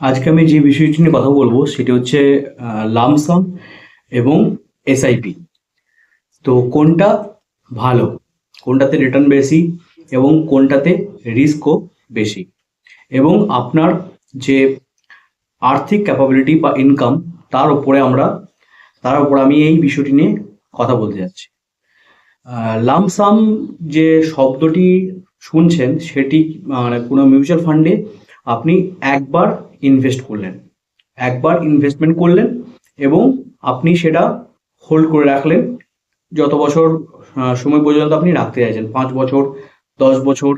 আজকে আমি যে বিষয়টি নিয়ে কথা বলব সেটি হচ্ছে লামসাম এবং এসআইপি। তো কোনটা ভালো? কোনটাতে রিটার্ন বেশি এবং কোনটাতে রিস্কও বেশি? এবং আপনার যে আর্থিক ক্যাপাবিলিটি বা ইনকাম তার উপরে আমরা, তার উপর আমি এই বিষয়টি নিয়ে কথা বলতে যাচ্ছি। লামসাম যে শব্দটি শুনছেন, সেটি মানে কোনো মিউচুয়াল ফান্ডে আপনি একবার ইনভেস্ট করলেন। একবার ইনভেস্টমেন্ট করলেন এবং আপনি সেটা হোল্ড করে রাখলেন। যত বছর সময় পর্যন্ত আপনি রাখতে চাইছেন, পাঁচ বছর, দশ বছর,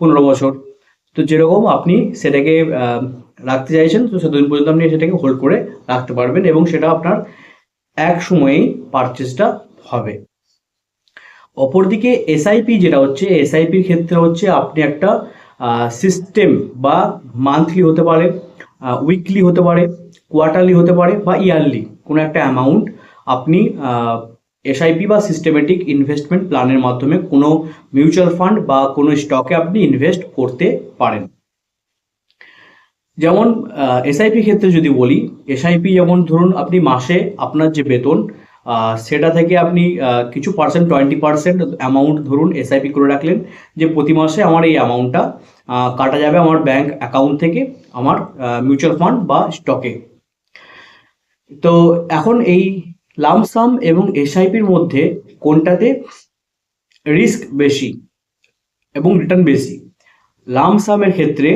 পনেরো বছর, তো যেরকম আপনি সেটাকে রাখতে চাইছেন, তো সেদিন পর্যন্ত আপনি সেটাকে হোল্ড করে রাখতে পারবেন এবং সেটা আপনার এক সময়েই পারচেসটা হবে। অপরদিকে এসআইপি যেটা হচ্ছে এসআইপির ক্ষেত্রে হচ্ছে আপনি একটা সিস্টেম বা মান্থলি হতে পারে উইকলি হতে পারে কোয়ার্টারলি হতে পারে বা ইয়ারলি কোনো একটা অ্যামাউন্ট আপনি এসআইপি বা সিস্টেমেটিক ইনভেস্টমেন্ট প্ল্যানের মাধ্যমে কোনো মিউচুয়াল ফান্ড বা কোনো স্টকে আপনি ইনভেস্ট করতে পারেন। যেমন এসআইপি ক্ষেত্রে যদি বলি এসআইপি যেমন ধরুন আপনি মাসে আপনার যে বেতন সেটা থেকে আপনি কিছু পার্সেন্ট টোয়েন্টি পার্সেন্ট অ্যামাউন্ট ধরুন এসআইপি করে রাখলেন যে প্রতি মাসে আমার এই অ্যামাউন্টটা কাটা যাবে আমার ব্যাংক অ্যাকাউন্ট থেকে আমার মিউচুয়াল ফান্ড বা স্টকে তো এখন এই লামসাম এবং এসআইপির মধ্যে কোনটাতে রিস্ক বেশি এবং রিটার্ন বেশি? লামসামের ক্ষেত্রে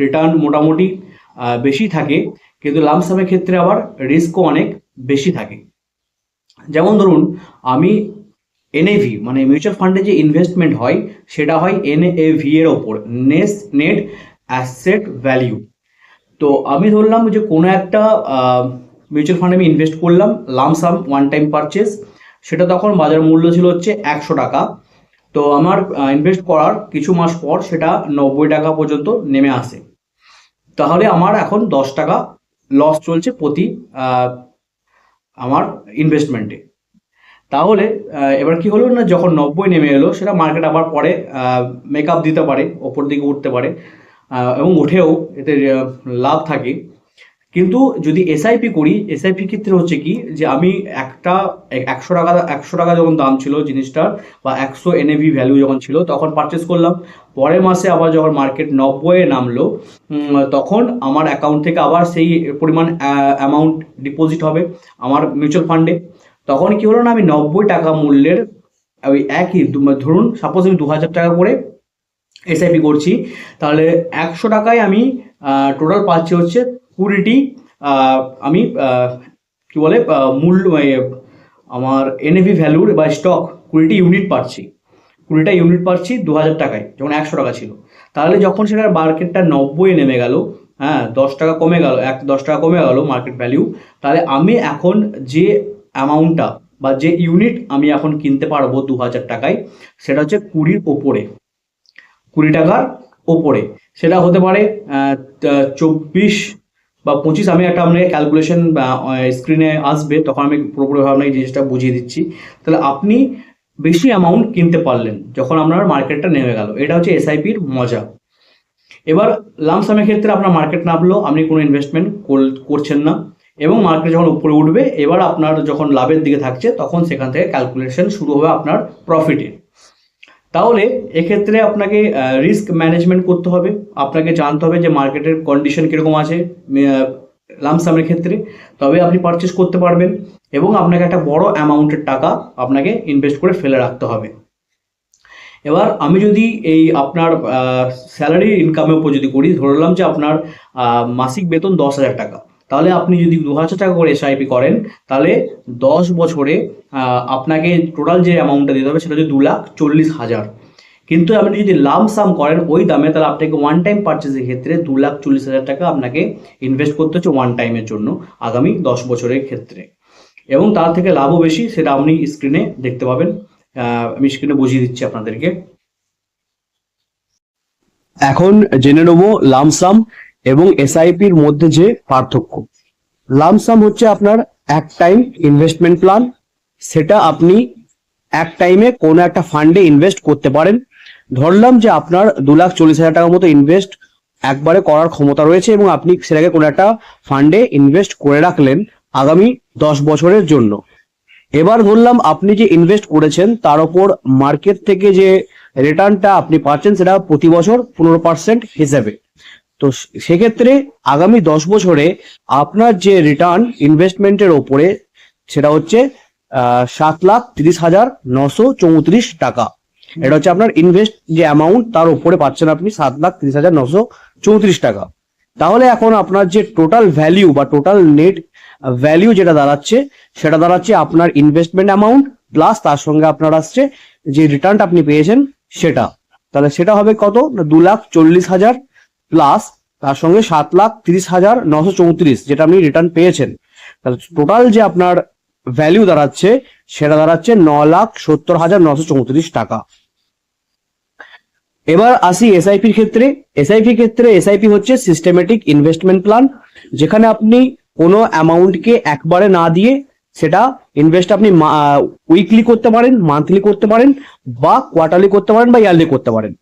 রিটার্ন মোটামুটি বেশি থাকে, কিন্তু লামসামের ক্ষেত্রে আবার রিস্কও অনেক বেশি থাকে। যেমন ধরুন, আমি এনএভি মানে মিউচুয়াল ফান্ডে যে ইনভেস্টমেন্ট হয়, সেটা হয় এনএভি এর ওপর নেস নেট অ্যাসেট ভ্যালিউ তো আমি ধরলাম যে কোনো একটা মিউচুয়াল ফান্ডে আমি ইনভেস্ট করলাম লামসাম ওয়ান টাইম পারচেস সেটা তখন বাজার মূল্য ছিল হচ্ছে একশো টাকা। তো আমার ইনভেস্ট করার কিছু মাস পর সেটা নব্বই টাকা পর্যন্ত নেমে আসে। তাহলে আমার এখন দশ টাকা লস চলছে প্রতি আমার ইনভেস্টমেন্টে তাহলে এবার কি হলো না, যখন নব্বই নেমে এলো, সেটা মার্কেট আবার পরে মেকআপ দিতে পারে, ওপর দিকে উঠতে পারে এবং উঠেও এতে লাভ থাকে। কিন্তু যদি এসআইপি করি এসআইপি ক্ষেত্রে হচ্ছে কি যে আমি একটা, একশো টাকা একশো টাকা যখন দাম ছিল জিনিসটার বা একশো এনএভি ভ্যালু যখন ছিল, তখন পারচেস করলাম। পরের মাসে আবার যখন মার্কেট নব্বইয়ে নামলো তখন আমার অ্যাকাউন্ট থেকে আবার সেই পরিমাণ অ্যামাউন্ট ডিপোজিট হবে আমার মিউচুয়াল ফান্ডে তখন কি হলো না, আমি নব্বই টাকা মূল্যের ওই একই ধরুন সাপোজ আমি দু হাজার টাকা করে এসআইপি করছি, তাহলে একশো টাকায় আমি টোটাল পাচ্ছি হচ্ছে কুড়িটি আমি কি বলে মূল্য আমার এনএভি ভ্যালুর বা স্টক কুড়িটি ইউনিট পাচ্ছি। কুড়িটা ইউনিট পাচ্ছি দু হাজার টাকায় যখন একশো টাকা ছিল। তাহলে যখন সেটার মার্কেটটা নব্বই নেমে গেল হ্যাঁ দশ টাকা কমে গেল, এক, দশ টাকা কমে গেল মার্কেট ভ্যালিউ তাহলে আমি এখন যে অ্যামাউন্টটা বা যে ইউনিট আমি এখন কিনতে পারব দু হাজার টাকায়, সেটা হচ্ছে কুড়ির ওপরে। কুড়ি টাকার ওপরে। সেটা হতে পারে চব্বিশ বা পঁচিশ আমি একটা আপনাকে ক্যালকুলেশন স্ক্রিনে আসবে, তখন আমি পুরোপুরিভাবে আপনাকে জিনিসটা বুঝিয়ে দিচ্ছি। তাহলে আপনি বেশি অ্যামাউন্ট কিনতে পারলেন, যখন আপনার মার্কেটটা নেমে গেল। এটা হচ্ছে এসআইপির মজা। এবার লামসামের ক্ষেত্রে আপনার মার্কেট নামলো, আপনি কোনো ইনভেস্টমেন্ট করছেন না, এবং মার্কেট যখন উপরে উঠবে, এবার আপনার যখন লাভের দিকে থাকছে, তখন সেখান থেকে ক্যালকুলেশন শুরু হবে আপনার প্রফিটের তাহলে এক্ষেত্রে আপনাকে রিস্ক ম্যানেজমেন্ট করতে হবে। আপনাকে জানতে হবে যে মার্কেটের কন্ডিশন কীরকম আছে লামসামের ক্ষেত্রে। তবে আপনি পারচেস করতে পারবেন এবং আপনাকে একটা বড় অ্যামাউন্টের টাকা আপনাকে ইনভেস্ট করে ফেলে রাখতে হবে। এবার আমি যদি এই আপনার স্যালারি ইনকামের উপর যদি করি ধরলাম যে আপনার মাসিক বেতন দশ হাজার টাকা। তাহলে আপনি যদি দু হাজার টাকা করে এসআইপি করেন, তাহলে দশ বছরে আপনাকে টোটাল যে অ্যামাউন্টটা দিতে হবে সেটা হচ্ছে দু লাখ চল্লিশ হাজার। কিন্তু আপনি যদি লাম সাম করেন ওই দামে, তাহলে আপনাকে ওয়ান টাইম পারচেসের ক্ষেত্রে দু লাখ চল্লিশ হাজার টাকা আপনাকে ইনভেস্ট করতে হচ্ছে ওয়ান টাইমের জন্য, আগামী দশ বছরের ক্ষেত্রে। এবং তার থেকে লাভও বেশি, সেটা আপনি স্ক্রিনে দেখতে পাবেন। আমি স্ক্রিনে বুঝিয়ে দিচ্ছি আপনাদেরকে। এখন জেনে নেব লামসাম এবং এসআইপির মধ্যে যে পার্থক্য। লামসাম হচ্ছে আপনার এক টাইম ইনভেস্টমেন্ট প্ল্যান সেটা আপনি এক টাইমে কোনো একটা ফান্ডে ইনভেস্ট করতে পারেন। ধরলাম যে আপনার দু লাখ চল্লিশ হাজার টাকার মতো ইনভেস্ট একবারে করার ক্ষমতা রয়েছে এবং আপনি সেটাকে কোনো একটা ফান্ডে ইনভেস্ট করে রাখলেন আগামী দশ বছরের জন্য। এবার ধরলাম আপনি যে ইনভেস্ট করেছেন, তার উপর মার্কেট থেকে যে রিটার্নটা আপনি পাচ্ছেন, সেটা প্রতি বছর পনেরো পার্সেন্ট হিসেবে। তো সেক্ষেত্রে আগামী দশ বছরে আপনার যে রিটার্ন ইনভেস্টমেন্টের ওপরে সেটা হচ্ছে সাত লাখ তিরিশ হাজার নশো চৌত্রিশ টাকা। এটা হচ্ছে আপনার ইনভেস্ট যে অ্যামাউন্ট তার উপরে পাচ্ছেন আপনি সাত লাখ তিরিশ হাজার নশো চৌত্রিশ টাকা। তাহলে এখন আপনার যে টোটাল ভ্যালিউ বা টোটাল নেট ভ্যালিউ যেটা দাঁড়াচ্ছে, সেটা দাঁড়াচ্ছে আপনার ইনভেস্টমেন্ট অ্যামাউন্ট প্লাস তার সঙ্গে আপনার আসছে যে রিটার্নটা আপনি পেয়েছেন সেটা। তাহলে সেটা হবে কত? দু লাখ চল্লিশ হাজার প্লাস তার সঙ্গে সাত লাখ তিরিশ হাজার নশো চৌত্রিশ যেটা আপনি রিটার্ন পেয়েছেন। তাহলে টোটাল যে আপনার ভ্যালিউ দাঁড়াচ্ছে, সেটা দাঁড়াচ্ছে ন লাখ সত্তর হাজার নশো চৌত্রিশ টাকা। এবার আসি এসআইপির ক্ষেত্রে। এসআইপি ক্ষেত্রে এসআইপি হচ্ছে সিস্টেমেটিক ইনভেস্টমেন্ট প্ল্যান যেখানে আপনি কোনো অ্যামাউন্টকে একবারে না দিয়ে সেটা ইনভেস্ট আপনি উইকলি করতে পারেন মান্থলি করতে পারেন, বা কোয়ার্টারলি করতে পারেন, বা ইয়ারলি করতে পারেন।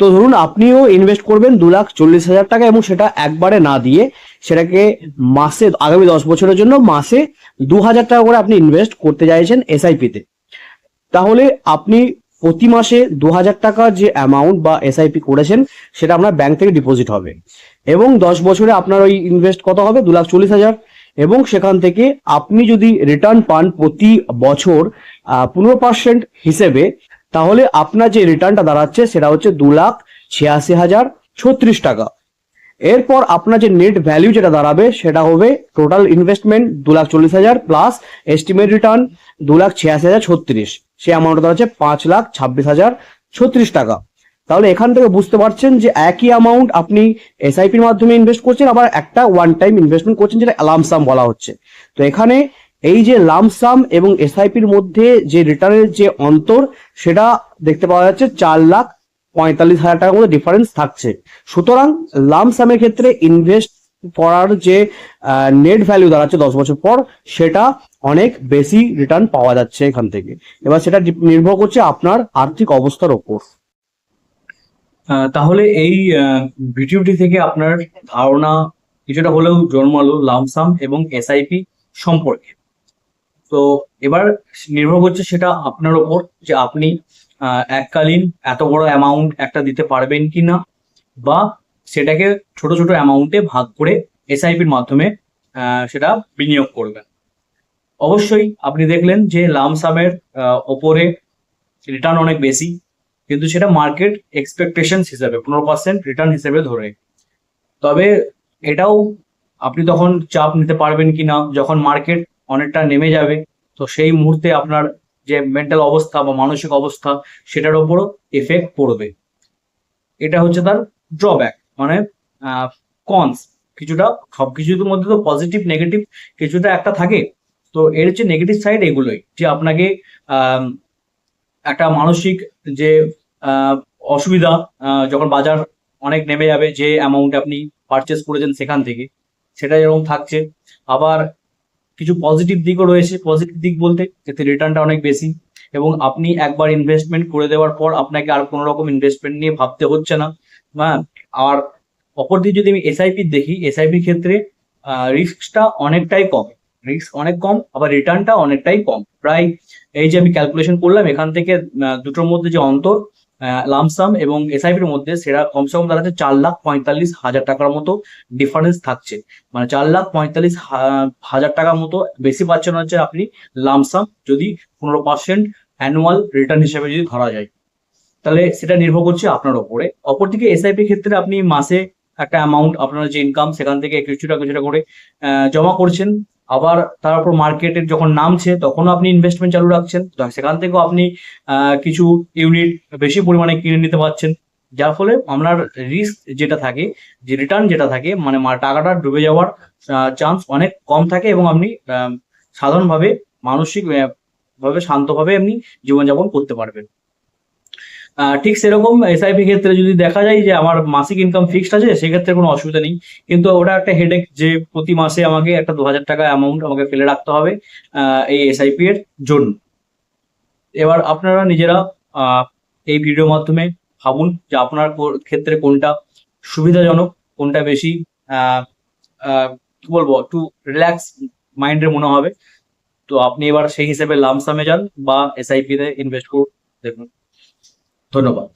তো ধরুন আপনিও ইনভেস্ট করবেন দু লাখ চল্লিশ হাজার টাকা এবং সেটা একবারে না দিয়ে সেটাকে মাসে, আগামী দশ বছরের জন্য মাসে দু হাজার টাকা করে আপনি ইনভেস্ট করতে চাইছেন এসআইপিতে তাহলে আপনি প্রতি মাসে দু হাজার টাকা যে অ্যামাউন্ট বা এসআইপি করেছেন, সেটা আপনার ব্যাংক থেকে ডিপোজিট হবে। এবং দশ বছরে আপনার ওই ইনভেস্ট কত হবে? দু লাখ চল্লিশ হাজার। এবং সেখান থেকে আপনি যদি রিটার্ন পান প্রতি বছর পনেরো পার্সেন্ট হিসেবে তাহলে আপনার যে রিটার্নটা দাঁড়াচ্ছে সেটা হচ্ছে দু লাখ ছিয়াশি হাজার ছত্রিশ টাকা। এরপর আপনার যে নেট ভ্যালু যেটা দাঁড়াবে সেটা হবে টোটাল ইনভেস্টমেন্ট দু লাখ চল্লিশ হাজার প্লাস এস্টিমেট রিটার্ন দু লাখ ছিয়াশি হাজার ছত্রিশ। সেই অ্যামাউন্ট দাঁড়াচ্ছে পাঁচ লাখ ছাব্বিশ হাজার ছত্রিশ টাকা। তাহলে এখান থেকে বুঝতে পারছেন যে একই অ্যামাউন্ট আপনি এসআইপির মাধ্যমে ইনভেস্ট করছেন, আবার একটা ওয়ান টাইম ইনভেস্টমেন্ট করছেন, যেটা লামসাম বলা হচ্ছে। তো এখানে এই যে লামসাম এবং এসআইপির মধ্যে যে রিটার্নের যে অন্তর, সেটা দেখতে পাওয়া যাচ্ছে চার লাখ পঁয়তাল্লিশ হাজার টাকার মধ্যে ডিফারেন্স থাকছে। সুতরাং লামসামের ক্ষেত্রে ইনভেস্ট করার যে নেট ভ্যালু দাঁড়াচ্ছে দশ বছর পর, সেটা অনেক বেশি রিটার্ন পাওয়া যাচ্ছে এখান থেকে। এবার সেটা নির্ভর করছে আপনার আর্থিক অবস্থার ওপর। তাহলে এই ভিডিওটি থেকে আপনার ধারণা কিছুটা হলেও জন্মালো লামসাম এবং এসআইপি সম্পর্কে। তো এবার নির্ভর করছে সেটা আপনার ওপর যে আপনি এককালীন এত বড় অ্যামাউন্ট একটা দিতে পারবেন কি না বা সেটাকে ছোট ছোট অ্যামাউন্টে ভাগ করে এসআইপির মাধ্যমে সেটা বিনিয়োগ করবেন। অবশ্যই আপনি দেখলেন যে লামসামের ওপরে রিটার্ন অনেক বেশি, কিন্তু সেটা মার্কেট এক্সপেকটেশন হিসাবে, পনেরো পার্সেন্ট রিটার্ন হিসেবে ধরে। তবে এটাও আপনি তখন চাপ নিতে পারবেন কি না যখন মার্কেট অনেকটা নেমে যাবে। তো সেই মুহূর্তে আপনার যে মেন্টাল অবস্থা বা মানসিক অবস্থা, সেটার উপরও এফেক্ট পড়বে। এটা হচ্ছে তার ড্রব্যাক মানে কনস কিছুটা সব কিছুর মধ্যে তো পজিটিভ নেগেটিভ কিছুটা একটা থাকে। তো এর হচ্ছে নেগেটিভ সাইড এগুলোই, যে আপনাকে একটা মানসিক যে অসুবিধা যখন বাজার অনেক নেমে যাবে, যে অ্যামাউন্ট আপনি পারচেস করেছেন সেখান থেকে, সেটা যেরকম থাকছে। আবার কিছু পজিটিভ দিকও রয়েছে। পজিটিভ দিক বলতে এতে রিটার্নটা অনেক বেশি এবং আপনি একবার ইনভেস্টমেন্ট করে দেওয়ার পর আপনাকে আর কোনো রকম ইনভেস্টমেন্ট নিয়ে ভাবতে হচ্ছে না। হ্যাঁ আর অপরদিকে যদি আমি এসআইপি দেখি এসআইপির ক্ষেত্রে রিস্কটা অনেকটাই কম। রিস্ক অনেক কম, আবার রিটার্নটা অনেকটাই কম। প্রায় এই যে আমি ক্যালকুলেশন করলাম, এখান থেকে দুটোর মধ্যে যে অন্তর লামসাম এবং এসআইপির মধ্যে সেটা কমসে কম দাঁড়াচ্ছে চার লাখ পঁয়তাল্লিশ হাজার টাকার মতো ডিফারেন্স থাকছে। মানে চার লাখ পঁয়তাল্লিশ হাজার টাকার মতো বেশি পাচ্ছেন হচ্ছে আপনি লামসাম যদি পনেরো পার্সেন্ট অ্যানুয়াল রিটার্ন হিসেবে যদি ধরা যায়। তাহলে সেটা নির্ভর করছে আপনার ওপরে। অপরদিকে এসআইপি ক্ষেত্রে আপনি মাসে একটা অ্যামাউন্ট আপনার যে ইনকাম সেখান থেকে কিছুটা কিছুটা করে জমা করছেন। আবার তার উপর মার্কেটের যখন নামছে, তখনও আপনি ইনভেস্টমেন্ট চালু রাখছেন। সেখান থেকেও আপনি কিছু ইউনিট বেশি পরিমাণে কিনে নিতে পারছেন। যার ফলে আপনার রিস্ক যেটা থাকে, যে রিটার্ন যেটা থাকে মানে টাকাটা ডুবে যাওয়ার চান্স অনেক কম থাকে এবং আপনি সাধারণভাবে মানসিক ভাবে শান্তভাবে আপনি জীবনযাপন করতে পারবেন। ঠিক সেরকম এসআইপি ক্ষেত্রে যদি দেখা যায় যে আমার মাসিক ইনকাম ফিক্সড আছে, সেক্ষেত্রে কোনো অসুবিধা নেই। কিন্তু ওটা একটা হেডেক যে প্রতি মাসে আমাকে একটা দু হাজার টাকা অ্যামাউন্ট আমাকে ফেলে রাখতে হবে এই এসআইপি এর জন্য। এবার আপনারা নিজেরা এই ভিডিওর মাধ্যমে ভাবুন যে আপনার ক্ষেত্রে কোনটা সুবিধাজনক, কোনটা বেশি কি বলব, একটু রিল্যাক্স মাইন্ডের মনে হবে। তো আপনি এবার সেই হিসেবে লামসামে যান বা এসআইপি তে ইনভেস্ট করুন, দেখুন। ধন্যবাদ।